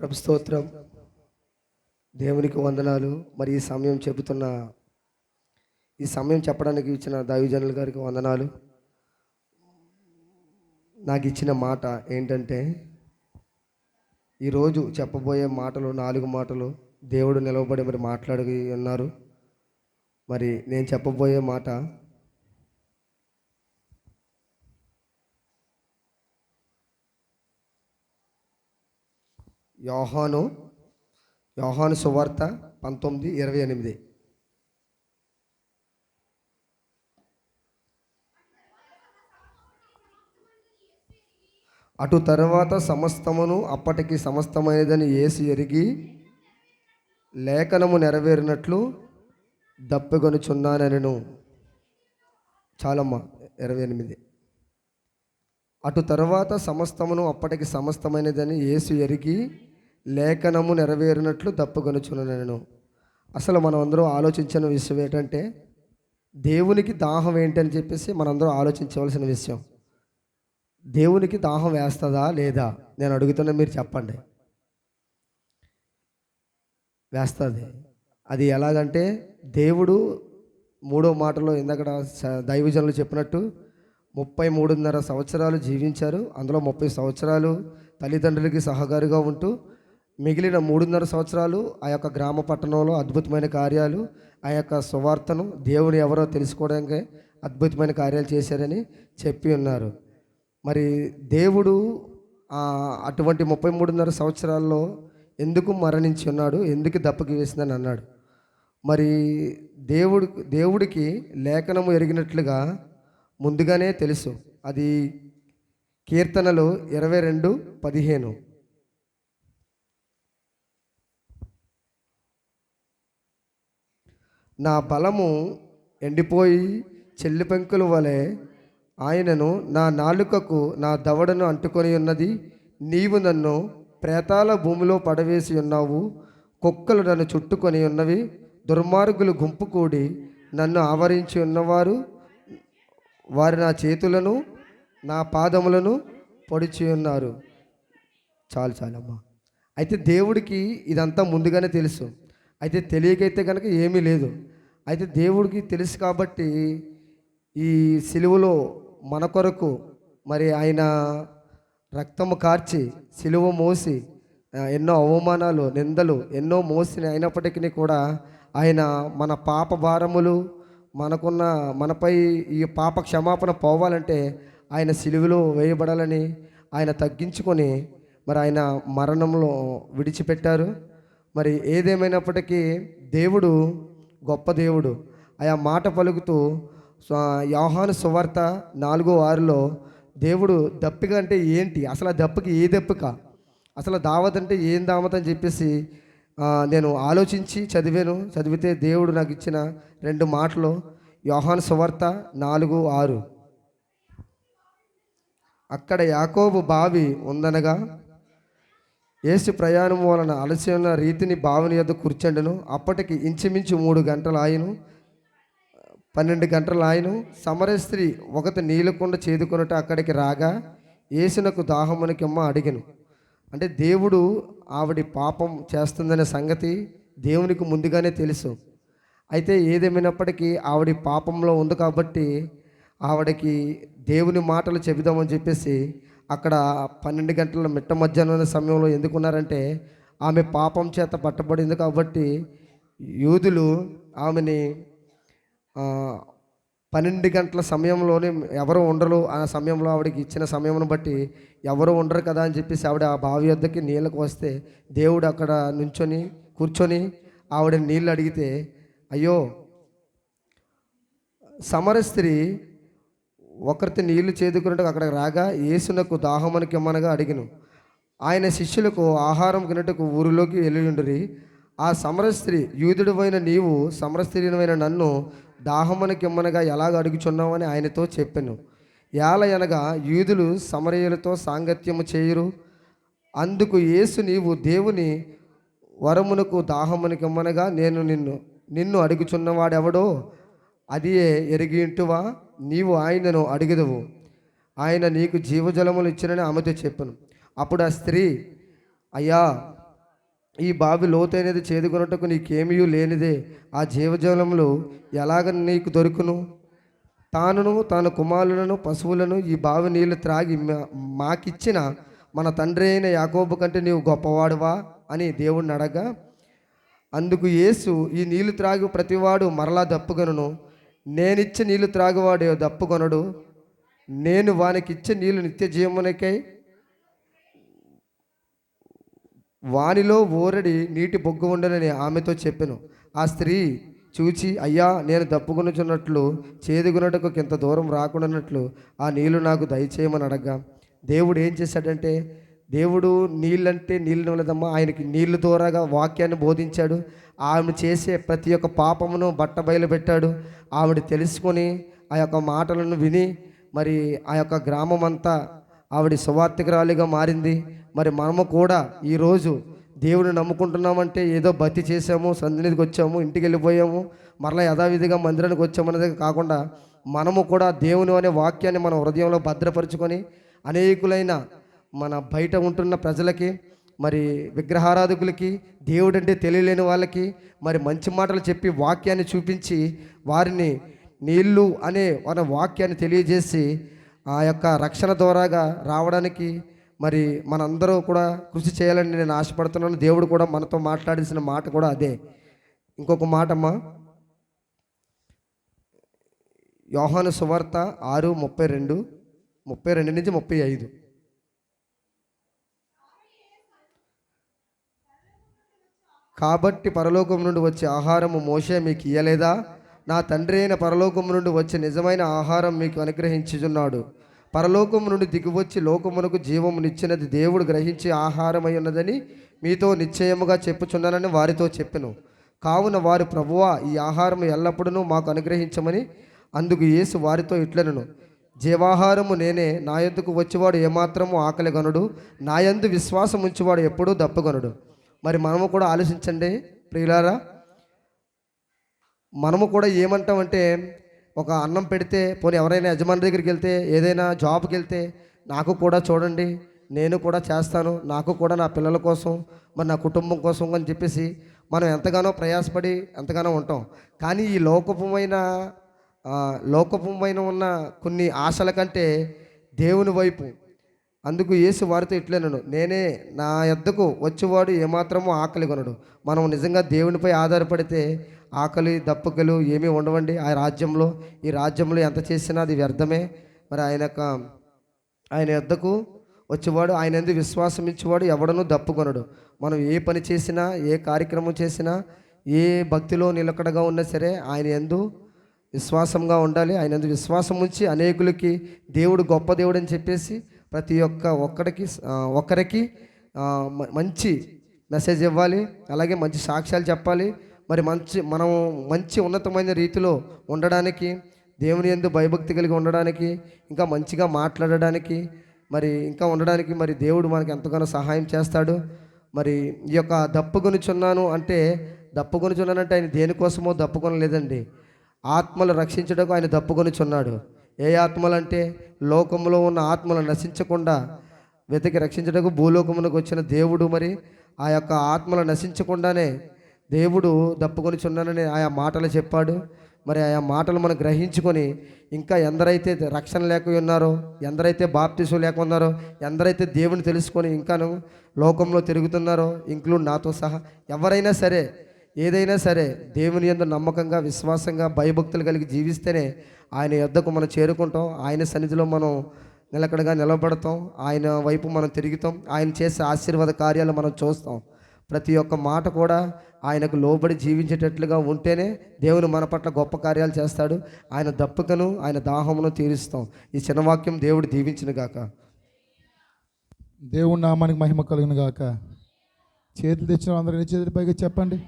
ప్రభు స్తోత్రం. దేవునికి వందనాలు. మరి ఈ సమయం చెబుతున్న ఈ సమయం చెప్పడానికి ఇచ్చిన దైవజనుల గారికి వందనాలు. నాకు ఇచ్చిన మాట ఏంటంటే ఈరోజు చెప్పబోయే మాటలు నాలుగు మాటలు దేవుడు నిలవబడి మరి మాట్లాడి ఉన్నారు మరి నేను చెప్పబోయే మాట యోహాను యోహాను సువార్త పంతొమ్మిది ఇరవై ఎనిమిది. అటు తర్వాత సమస్తమును అప్పటికి సమస్తమైనదని ఏసి ఎరిగి లేఖనము నెరవేరినట్లు దప్పిగొనుచున్నానెను చాలమ్మ ఇరవై ఎనిమిది. అటు తర్వాత సమస్తమును అప్పటికి సమస్తమైనదని ఏసు ఎరిగి లేఖనము నెరవేరినట్లు దప్పుకొనుచున్నాను అసలు మనం అందరూ ఆలోచించిన విషయం ఏంటంటే దేవునికి దాహం ఏంటని చెప్పేసి మనందరూ ఆలోచించవలసిన విషయం. దేవునికి దాహం వేస్తుందా లేదా? నేను అడుగుతున్నా మీరు చెప్పండి. వేస్తుంది. అది ఎలాగంటే దేవుడు మూడో మాటలో ఇందాక దైవజనులు చెప్పినట్టు ముప్పై మూడున్నర సంవత్సరాలు జీవించారు. అందులో ముప్పై సంవత్సరాలు తల్లిదండ్రులకి సహకారిగా ఉంటూ మిగిలిన మూడున్నర సంవత్సరాలు ఆ యొక్క గ్రామ పట్టణంలో అద్భుతమైన కార్యాలు ఆ యొక్క సువార్తను దేవుని ఎవరో తెలుసుకోవడానికి అద్భుతమైన కార్యాలు చేశారని చెప్పి ఉన్నారు. మరి దేవుడు అటువంటి ముప్పై మూడున్నర సంవత్సరాల్లో ఎందుకు మరణించి ఉన్నాడు ఎందుకు దప్పకి వేసిందని అన్నాడు. మరి దేవుడు దేవుడికి లేఖనము ఎరిగినట్లుగా ముందుగానే తెలుసు. అది కీర్తనలు ఇరవై రెండు పదిహేను. నా బలము ఎండిపోయి చెల్లి పెంకుల వలె ఆయనను నా నాలుకకు నా దవడను అంటుకొని ఉన్నది. నీవు నన్ను ప్రేతాల భూమిలో పడవేసి ఉన్నావు. కుక్కలు నన్ను చుట్టుకొని ఉన్నవి. దుర్మార్గులు గుంపు కూడి నన్ను ఆవరించి ఉన్నవారు వారు నా చేతులను నా పాదములను పొడిచి ఉన్నారు. చాలు చాలమ్మా. అయితే దేవుడికి ఇదంతా ముందుగానే తెలుసు. అయితే తెలియకైతే కనుక ఏమీ లేదు. అయితే దేవుడికి తెలుసు కాబట్టి ఈ సిలువలో మన కొరకు మరి ఆయన రక్తము కార్చి సిలువ మోసి ఎన్నో అవమానాలు నిందలు ఎన్నో మోసిన అయినప్పటికీ కూడా ఆయన మన పాప భారములు మనకున్న మనపై ఈ పాప క్షమాపణ పోవాలంటే ఆయన సిలువలో వేయబడాలని ఆయన తగ్గించుకొని మరి ఆయన మరణంలో విడిచిపెట్టారు. మరి ఏదేమైనప్పటికీ దేవుడు గొప్ప దేవుడు. ఆయా మాట పలుకుతూ యోహాను సువార్త నాలుగో ఆరులో దేవుడు దప్పిక అంటే ఏంటి? అసలు ఆ దప్పకి ఏ దప్పిక? అసలు దావత్ అంటే ఏం దావత్ అని చెప్పేసి నేను ఆలోచించి చదివాను. చదివితే దేవుడు నాకు ఇచ్చిన రెండు మాటలు యోహాను సువార్త నాలుగు ఆరు. అక్కడ యాకోబు బావి ఉందనగా ఏసు ప్రయాణం వలన అలసి ఉన్న రీతిని భావన యొద్ద కూర్చుండెను. అప్పటికి ఇంచుమించు మూడు గంటలు ఆయను పన్నెండు గంటలు ఆయను సమర స్త్రీ ఒకటి నీళ్ళకుండా చేదుకున్నట్టు అక్కడికి రాగా ఏసునకు దాహమునికిమ్మ అడిగను. అంటే దేవుడు ఆవిడ పాపం చేస్తుందనే సంగతి దేవునికి ముందుగానే తెలుసు. అయితే ఏదేమైనప్పటికీ ఆవిడ పాపంలో ఉంది కాబట్టి ఆవిడకి దేవుని మాటలు చెబుదామని చెప్పేసి అక్కడ పన్నెండు గంటల మిట్ట మధ్యాహ్నం సమయంలో ఎందుకున్నారంటే ఆమె పాపం చేత పట్టబడింది కాబట్టి యూదులు ఆమెని పన్నెండు గంటల సమయంలోనే ఎవరు ఉండరు ఆ సమయంలో ఆవిడకి ఇచ్చిన సమయం బట్టి ఎవరు ఉండరు కదా అని చెప్పేసి ఆవిడ ఆ బావి వద్దకి నీళ్ళకు వస్తే దేవుడు అక్కడ నుంచొని కూర్చొని ఆవిడ నీళ్ళు అడిగితే అయ్యో సమర స్త్రీ ఒకరితో నీళ్ళు చేదుకున్నట్టు అక్కడికి రాగా యేసునకు దాహమునికి ఇమ్మనగా అడిగిను ఆయన శిష్యులకు ఆహారం తినటకు ఊరిలోకి వెళ్ళిండ్రి. ఆ సమరస్త్రీ స్త్రీ నీవు సమరస్త్రీనమైన నన్ను దాహమునికి ఇమ్మనగా ఎలాగ అడుగుచున్నావని ఆయనతో చెప్పాను. యాల అనగా యూదులు సమరయులతో సాంగత్యము చేయురు. అందుకు యేసు నీవు దేవుని వరమునకు దాహమునికి ఇమ్మనగా నేను నిన్ను నిన్ను అడుగుచున్నవాడెవడో అది ఎరిగి ఇంటువా నీవు ఆయనను అడిగదవు. ఆయన నీకు జీవజలములు ఇచ్చినని ఆమెతో చెప్పను. అప్పుడు ఆ స్త్రీ అయ్యా ఈ బావి లోతైనది చేదుకొనుటకు నీకేమీ లేనిదే ఆ జీవజలములు ఎలాగ నీకు దొరుకును? తానును తన కుమారులను పశువులను ఈ బావి నీళ్ళు త్రాగి మా- మాకిచ్చిన మన తండ్రి అయిన యాకోబు కంటే నీవు గొప్పవాడువా? అని దేవుణ్ణి అడగా అందుకు యేసు ఈ నీళ్ళు త్రాగి ప్రతివాడు మరలా దప్పుకొనును నేనిచ్చే నీళ్ళు త్రాగువాడు దప్పుకొనడు నేను వానికి ఇచ్చే నీళ్ళు నిత్య జీవమునకై వానిలో ఊరడి నీటి బొగ్గు ఉండనని ఆమెతో చెప్పాను. ఆ స్త్రీ చూచి అయ్యా నేను దప్పుకొనుచున్నట్లు చేదుగునటకు ఇంత దూరం రాకుండానట్లు ఆ నీళ్ళు నాకు దయచేయమని అడగా దేవుడు ఏం చేశాడంటే దేవుడు నీళ్ళంటే నీళ్ళు లేదమ్మా ఆయనకి నీళ్ళు ద్వారాగా వాక్యాన్ని బోధించాడు. ఆమె చేసే ప్రతి ఒక్క పాపమును బట్ట బయలుపెట్టాడు ఆవిడ తెలుసుకొని ఆ యొక్క మాటలను విని మరి ఆ యొక్క గ్రామం అంతా ఆవిడ సువార్థికురాలిగా మారింది. మరి మనము కూడా ఈరోజు దేవుని నమ్ముకుంటున్నామంటే ఏదో భక్తి చేసాము సన్నిధికి వచ్చాము ఇంటికి వెళ్ళిపోయాము మరలా యథావిధిగా మందిరానికి వచ్చామనేది కాకుండా మనము కూడా దేవుని అనే వాక్యాన్ని మన హృదయంలో భద్రపరుచుకొని అనేకులైన మన బయట ఉంటున్న ప్రజలకి మరి విగ్రహారాధకులకి దేవుడంటే తెలియలేని వాళ్ళకి మరి మంచి మాటలు చెప్పి వాక్యాన్ని చూపించి వారిని నీళ్ళు అనే మన వాక్యాన్ని తెలియజేసి ఆ యొక్క రక్షణ ద్వారాగా రావడానికి మరి మనందరూ కూడా కృషి చేయాలని నేను ఆశపడుతున్నాను. దేవుడు కూడా మనతో మాట్లాడాల్సిన మాట కూడా అదే. ఇంకొక మాటమ్మా యోహాను సువార్త ఆరు ముప్పై రెండు ముప్పై రెండు నుంచి ముప్పై ఐదు. కాబట్టి పరలోకం నుండి వచ్చే ఆహారము మోసే మీకు ఇయ్యలేదా? నా తండ్రి అయిన పరలోకం నుండి వచ్చే నిజమైన ఆహారం మీకు అనుగ్రహించుచున్నాడు. పరలోకం నుండి దిగివచ్చి లోకమునకు జీవమునిచ్చినది దేవుడు గ్రహించి ఆహారమై ఉన్నదని మీతో నిశ్చయముగా చెప్పుచున్నానని వారితో చెప్పెను. కావున వారు ప్రభువా ఈ ఆహారం ఎల్లప్పుడూ మాకు అనుగ్రహించమని అందుకు యేసు వారితో ఇట్లనను. జీవాహారము నేనే నా యొద్దకు వచ్చేవాడు ఏమాత్రము ఆకలి గనుడు నా యందు విశ్వాసం ఉంచేవాడు ఎప్పుడూ దప్పగనుడు. మరి మనము కూడా ఆలోచించండి ప్రియులారా. మనము కూడా ఏమంటామంటే ఒక అన్నం పెడితే పోనీ ఎవరైనా యజమాని దగ్గరికి వెళ్తే ఏదైనా జాబ్కి వెళ్తే నాకు కూడా చూడండి నేను కూడా చేస్తాను నాకు కూడా నా పిల్లల కోసం మరి నా కుటుంబం కోసం అని చెప్పేసి మనం ఎంతగానో ప్రయాసపడి ఎంతగానో ఉంటాం. కానీ ఈ లోకపమైన లోకపమైన ఉన్న కొన్ని ఆశల కంటే దేవుని వైపు అందుకు యేసు వారితో ఇట్లేనను నేనే నా యొద్దకు వచ్చేవాడు ఏమాత్రమో ఆకలి కొనడు. మనం నిజంగా దేవునిపై ఆధారపడితే ఆకలి దప్పకలు ఏమీ ఉండవండి. ఆ రాజ్యంలో ఈ రాజ్యంలో ఎంత చేసినా అది వ్యర్థమే. మరి ఆయన యొక్క ఆయన యొద్దకు వచ్చేవాడు ఆయన ఎందుకు విశ్వాసం ఇచ్చేవాడు ఎవడనూ దప్పుకొనడు మనం ఏ పని చేసినా ఏ కార్యక్రమం చేసినా ఏ భక్తిలో నిలకడగా ఉన్నా సరే ఆయన ఎందు విశ్వాసంగా ఉండాలి. ఆయన ఎందు విశ్వాసం ఉంచి అనేకులకి దేవుడు గొప్ప దేవుడు అని చెప్పేసి ప్రతి ఒక్క ఒక్కడికి ఒక్కరికి మంచి మెసేజ్ ఇవ్వాలి. అలాగే మంచి సాక్ష్యాలు చెప్పాలి. మరి మంచి మనం మంచి ఉన్నతమైన రీతిలో ఉండడానికి దేవుని ఎందు భయభక్తి కలిగి ఉండడానికి ఇంకా మంచిగా మాట్లాడడానికి మరి ఇంకా ఉండడానికి మరి దేవుడు మనకి ఎంతగానో సహాయం చేస్తాడు. మరి ఈ యొక్క దప్పుకొనిచున్నాను అంటే దప్పుకొనుచున్నానంటే ఆయన దేనికోసమో దప్పుకొనలేదండి. ఆత్మలు రక్షించడానికి ఆయన దప్పుకొనిచున్నాడు. ఏ ఆత్మలు అంటే లోకంలో ఉన్న ఆత్మలు నశించకుండా వెతికి రక్షించడానికి భూలోకమునకు వచ్చిన దేవుడు మరి ఆ యొక్క ఆత్మలు నశించకుండానే దేవుడు దప్పుకొని చున్నానని ఆయా మాటలు చెప్పాడు. మరి ఆయా మాటలు మనం గ్రహించుకొని ఇంకా ఎందరైతే రక్షణ లేక ఉన్నారో ఎందరైతే బాప్తిసు లేక ఉన్నారో ఎందరైతే దేవుని తెలుసుకొని ఇంకాను లోకంలో తిరుగుతున్నారో ఇంక్లూడ్ నాతో సహా ఎవరైనా సరే ఏదైనా సరే దేవుని ఎందు నమ్మకంగా విశ్వాసంగా భయభక్తులు కలిగి జీవిస్తేనే ఆయన యొద్దకు మనం చేరుకుంటాం. ఆయన సన్నిధిలో మనం నిలకడగా నిలబడతాం. ఆయన వైపు మనం తిరుగుతాం. ఆయన చేసే ఆశీర్వాద కార్యాలు మనం చూస్తాం. ప్రతి ఒక్క మాట కూడా ఆయనకు లోబడి జీవించేటట్లుగా ఉంటేనే దేవుని మన పట్ల గొప్ప కార్యాలు చేస్తాడు. ఆయన దప్పుకను ఆయన దాహమును తీరుస్తాం. ఈ చిన్నవాక్యం దేవుడు దీవించిన గాక. దేవుని నామానికి మహిమ కలిగిన గాక. చేతులు తెచ్చిన అందరినీ చేతుల పైగా చెప్పండి.